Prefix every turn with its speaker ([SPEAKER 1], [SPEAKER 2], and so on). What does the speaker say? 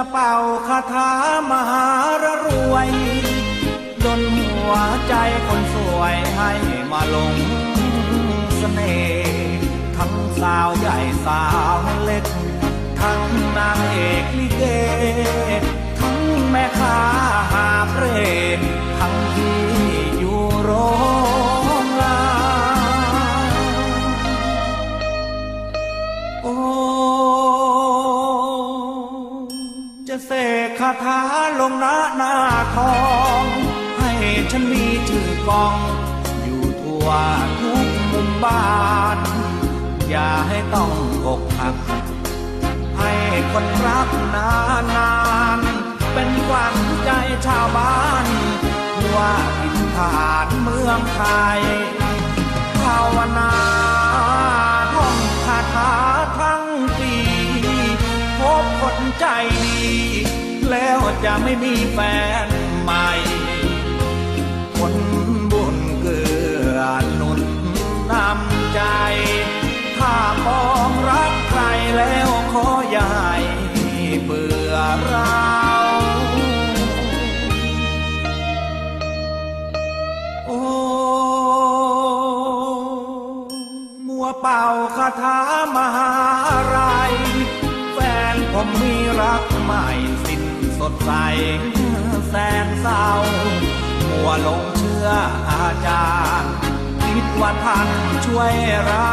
[SPEAKER 1] จะเป่าคาถามหารรวยดนหัวใจคนสวยให้มาลงเสน่ห์ทั้งสาวใหญ่สาวเล็ก ทั้งนางเอกลิเก คาถาลงหน้าหน้าทอง ให้ฉันมีชื่อกอง อยู่ทั่วทุกมุมบ้าน อย่าให้ต้องอกหัก ให้คนรักนานนานเป็นขวัญใจชาวบ้านทั่วทินฐานเมืองไทยภาวนาท่องคาถาทั้งปี พบคนใจดี แล้วจะไม่มีแฟนใหม่คนบุญเกื้อหนุนนำใจ ถ้ามองรักใครแล้วขออย่าให้เบื่อเราโอ้มัวเป่าคาถามหาไรแฟนผมมีรักใหม่ ดใสแสนเศร้ามัวลงเชื่ออาจารย์ คิดว่าท่านช่วยเรา